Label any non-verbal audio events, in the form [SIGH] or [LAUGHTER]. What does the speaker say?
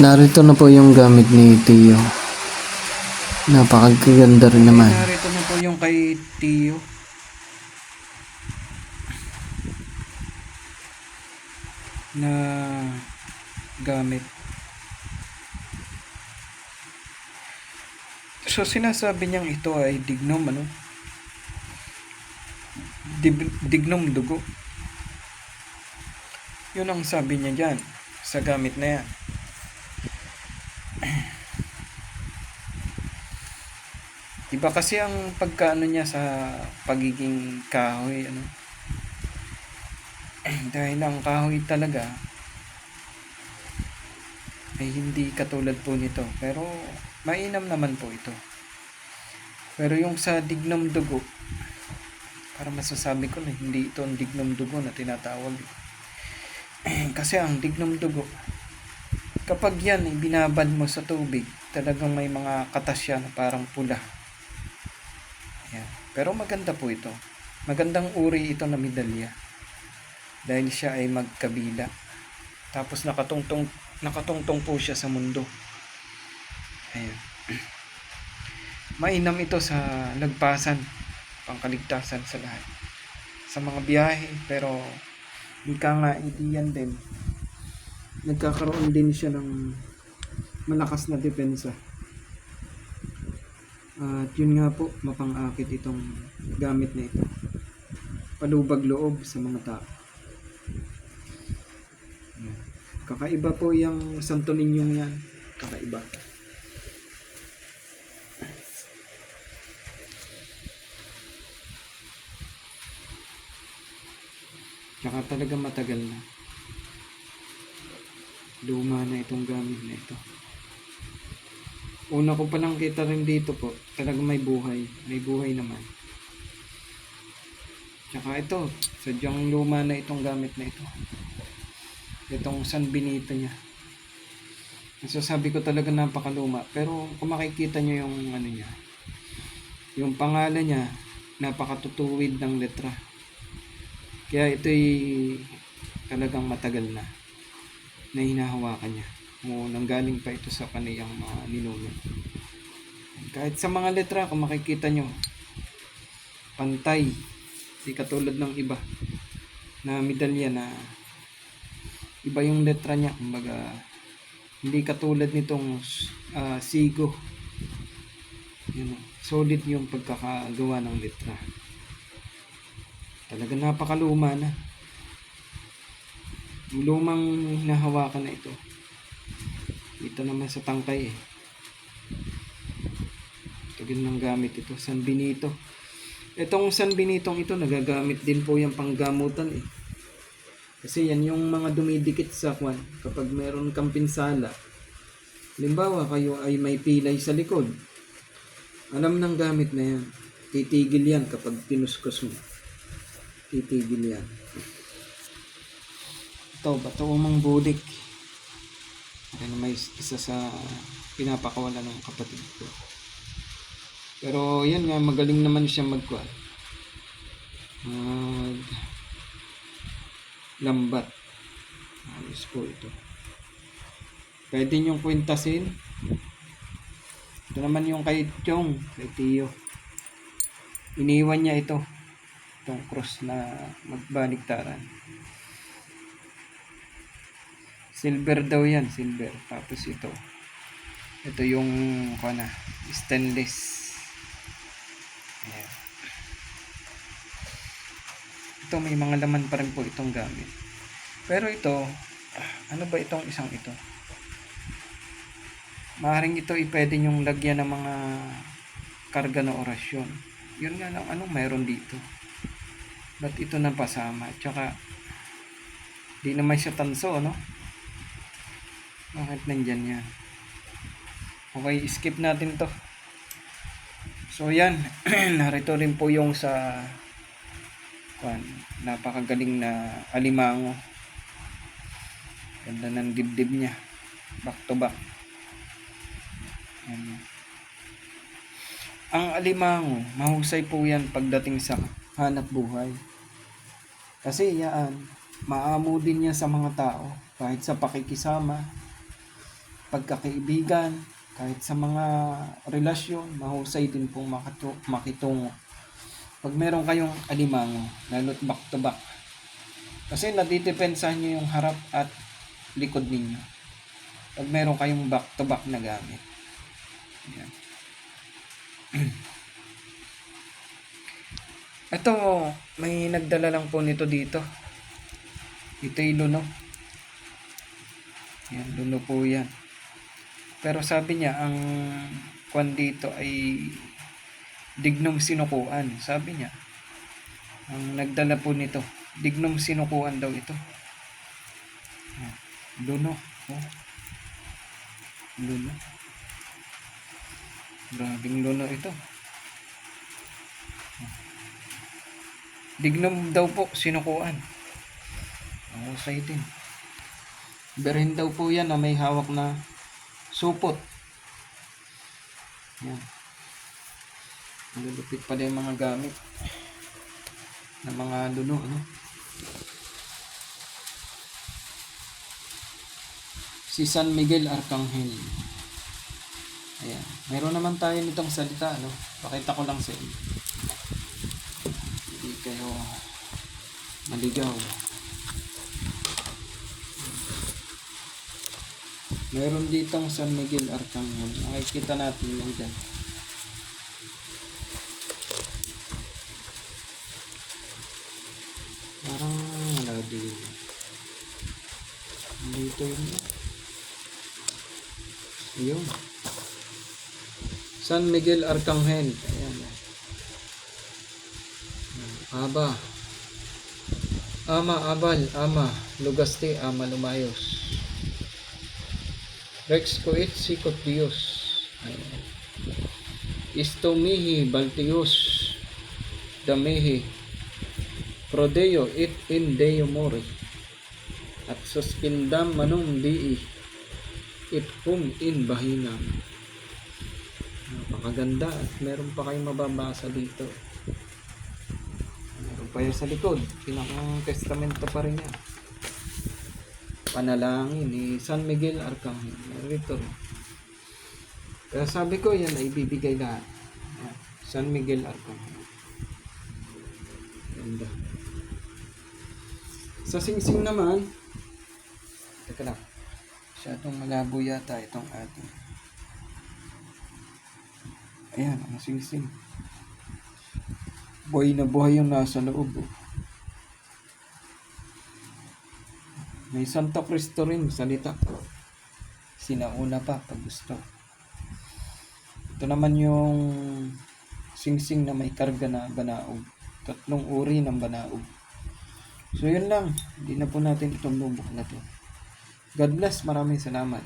Narito na po yung gamit ni Tio. Napakaganda rin naman. Narito na po yung kay Tio. Na gamit. So sinasabi niyang ito ay dignom ano? Dib- dignom dugo. Yun ang sabi niya dyan sa gamit na yan. Iba kasi ang pagkaano niya sa pagiging kahoy ano. [CLEARS THROAT] Dahil ang kahoy talaga ay hindi katulad po nito. Pero mainam naman po ito. Pero yung sa dignom dugo, para masasabi ko na hindi ito ang dignom dugo na tinatawag. [CLEARS THROAT] Kasi ang dignom dugo, kapag yan binabad mo sa tubig, talagang may mga katas yan na parang pula. Yan. Pero maganda po ito. Magandang uri ito na medalya. Dahil siya ay magkabila. Tapos nakatungtong nakatungtong po siya sa mundo. Ayan. [CLEARS THROAT] Mainam ito sa lagpasan, pangkaligtasan sa lahat. Sa mga biyahe, pero di ka nga hindi yan din. Nagkakaroon din siya ng malakas na depensa. At yun nga po, mapangakit itong gamit na ito. Palubag loob sa mga tao. Kakaiba po yung Santo Ninyong yan. Kakaiba. Tsaka talaga matagal na. Luma na itong gamit na ito. Una ko palang kita rin dito po, talagang may buhay. May buhay naman. Tsaka ito, sadyang luma na itong gamit na ito. Itong San Benito niya. Masasabi ko talaga napakaluma. Pero kung makikita nyo yung ano niya, yung pangalan niya, napakatutuwid ng letra. Kaya ito'y talagang matagal na na hinahawakan niya. O nanggaling pa ito sa kaniyang mga ninuno. Kahit sa mga letra, kung makikita nyo, pantay. Di katulad ng iba na medalya na iba yung letra niya. Kumbaga, hindi katulad nitong ah, sigo. Yun, solid yung pagkakagawa ng letra. Talaga napakaluma na. Lumang hinahawakan na ito. Ito naman sa tangkay eh. Tagal ng gamit ito. San Benito. Itong San Benitong ito, nagagamit din po yung panggamutan eh. Kasi yan yung mga dumidikit sa kwan. Kapag meron kang pinsala, halimbawa kayo ay may pilay sa likod. Alam ng gamit na yan. Titigil yan kapag pinuskos mo. Titigil yan. Ito, bato umang budik. Ano may isa sa pinapakawala ng kapatid ko. Pero yan nga, magaling naman siya magkuhan. Mag lambat. Ayos po ito. Pwede niyong kwentasin. Ito naman yung kay Chong, kay Tio. Iniwan niya ito. Itong cross na magbaliktaran. Silver daw yan, silver. Tapos ito. Ito yung kana, stainless. Ayan. Ito may mga laman pa rin po itong gamit. Pero ito, ano ba itong isang ito? Maaaring ito ay pwede nyong lagyan ng mga karga na orasyon. Yun nga lang, ano mayroon dito? Ba't ito na pasama? Tsaka, di naman siya tanso, no? Bakit nandyan yan? Okay, skip natin to. So yan, [CLEARS THROAT] narito rin po yung sa kwan, napakagaling na alimango. Ganda ng dibdib niya. Back to back. Yan. Ang alimango, mahusay po yan pagdating sa hanap buhay. Kasi yan, maamo din niya sa mga tao kahit sa pakikisama pagkakaibigan, kahit sa mga relasyon, mahusay din pong makitungo. Pag meron kayong alimango, lalo't back to back, kasi natidepensahan nyo yung harap at likod ninyo. Pag meron kayong back to back na gamit. Yan. Ito, [CLEARS THROAT] may nagdala lang po nito dito. Ito yung luno. Yan, luno po yan. Pero sabi niya, ang kwan dito ay dignum sinukuan. Sabi niya, ang nagdala po nito, dignum sinukuan daw ito. Yan, Luno. Oh. Luno. Grabing luno ito. Dignum daw po, sinukuan. Ang usay din. Berin daw po yan na may hawak na supot. Yan. Malulupit pala yung mga gamit ng mga luno. Ano? Si San Miguel Arcangel. Ayan. Meron naman tayo nitong salita. Ano? Pakita ko lang sa inyo. Hindi kayo maligaw. Meron ditong San Miguel Arcangel. Makikita natin lang dyan. Parang wala din. Dito yun. Ayun. San Miguel Arcangel. Ayan. Aba. Ama abal, ama, lugaste, ama lumayos. Rex coit sikot Dios. Ayan. Isto mihi baltius. Damehi prodeo it in deo more at suspindam manum dii it hum in bahinam. Napakaganda at meron pa kayong mababasa dito. Meron pa yan sa likod. Pinakang testamento pa rin yan panalangin ni San Miguel Arcangel narito kaya sabi ko yan ay bibigay lahat. San Miguel Arcangel ganda sa singsing naman teka lang masyadong malabo yata itong ating ayan ang singsing buhay na buhay yung nasa loob oh. May Santo Cristo rin salita sinauna pa pag gusto. Ito naman yung singsing na may karga na banaog. Tatlong uri ng banaog. So yun lang. Hindi na po natin itong lubok na to. God bless. Maraming salamat